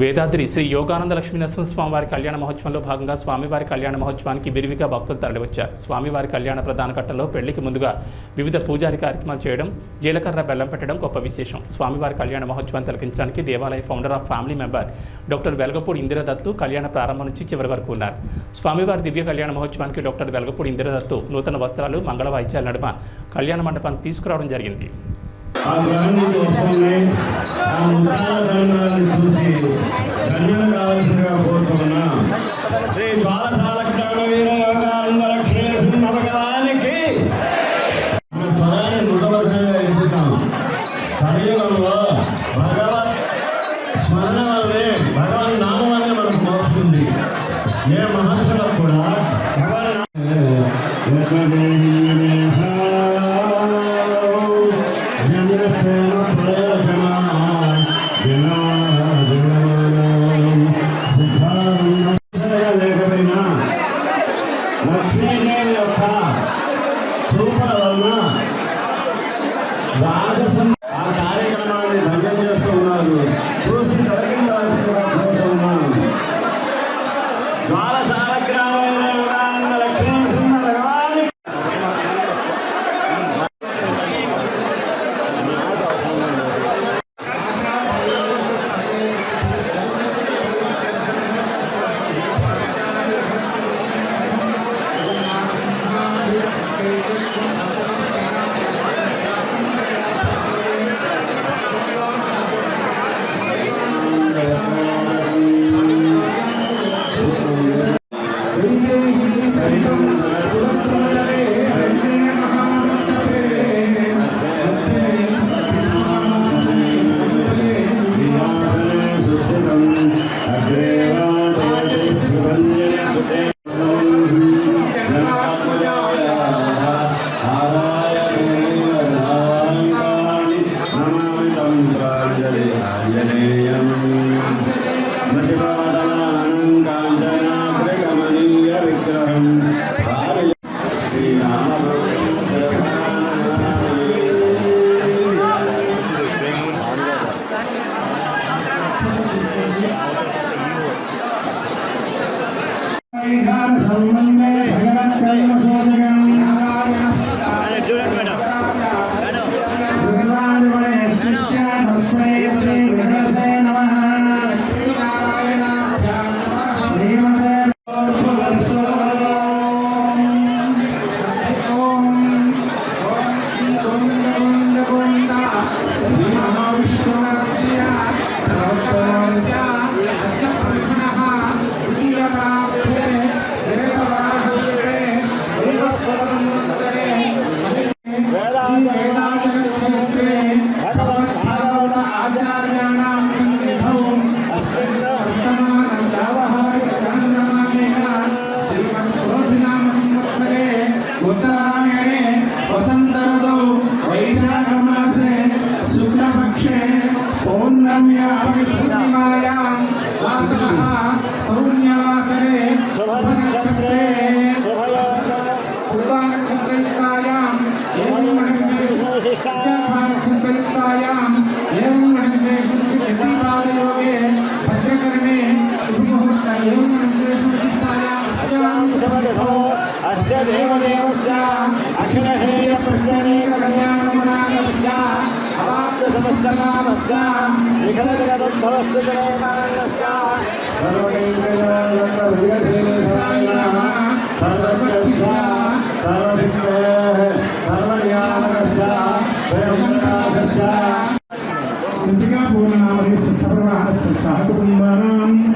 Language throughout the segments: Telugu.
వేదాద్రి శ్రీ యోగానంద లక్ష్మీ స్వామివారి కళ్యాణ మహోత్సవంలో భాగంగా స్వామివారి కళ్యాణ మహోత్సవానికి విరివిగా భక్తులు తరలివచ్చారు. స్వామివారి కళ్యాణ ప్రధాన ఘట్టంలో పెళ్ళికి ముందుగా వివిధ పూజారి కార్యక్రమాలు చేయడం జీలకర్ర బెల్లం పెట్టడం గొప్ప విశేషం. స్వామివారి కళ్యాణ మహోత్సవాన్ని తిలకించడానికి దేవాలయ founder of family member doctor Velagapudi Indiradatt కళ్యాణ ప్రారంభం నుంచి చివరి వరకు ఉన్నారు. స్వామివారి దివ్య కళ్యాణ మహోత్సవానికి డాక్టర్ వెలగపూడి ఇందిరదత్తు నూతన వస్త్రాలు మంగళ వాయిద్యాల నడుమ కళ్యాణ మండపానికి తీసుకురావడం జరిగింది. ఆ గ్రహం నుంచి వస్తున్నాయి ఆ ముత్యాల దండాలను చూసి ధన్యులు కావాల్సిందిగా కోరుతున్నా. శ్రీ జ్వాలశాల గ్రామ వీర యోగానంద లక్ష్మీ నరసింహ మన స్వరాన్ని మృతవర్గంగా ఎదుగుతాం కలియుగంలో భగవత్ స్మరణ వల్లనే భగవన్ నామం వల్లనే మనకు మోస్తుంది ఏ మహర్షులకు దేవదేవస్య అఖిలహేయ ప్రజ్ఞానేక కళ్యాణమునాగస్య అవాప్త సమస్తకామస్య విఘ్న జగదోద్భవస్తు జయమానస్య ఇంతగా పూర్ణనామది సర్వహస్య సహకుటుంబానాం పుట్టిపాడు గోత్రోద్భవ స్క్రీన్ రావట్లేదండి స్క్రీన్ అది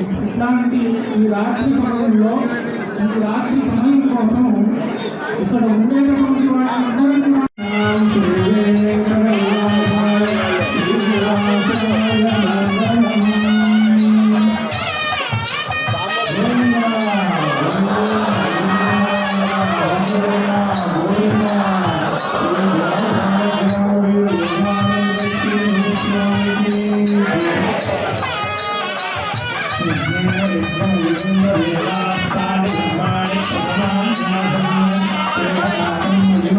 ఇట్లాంటి ఈ రాత్రి సమయంలో ఈ రాత్రి సమయం కోసం ఇక్కడ ఉండేటటువంటి వాళ్ళందరూ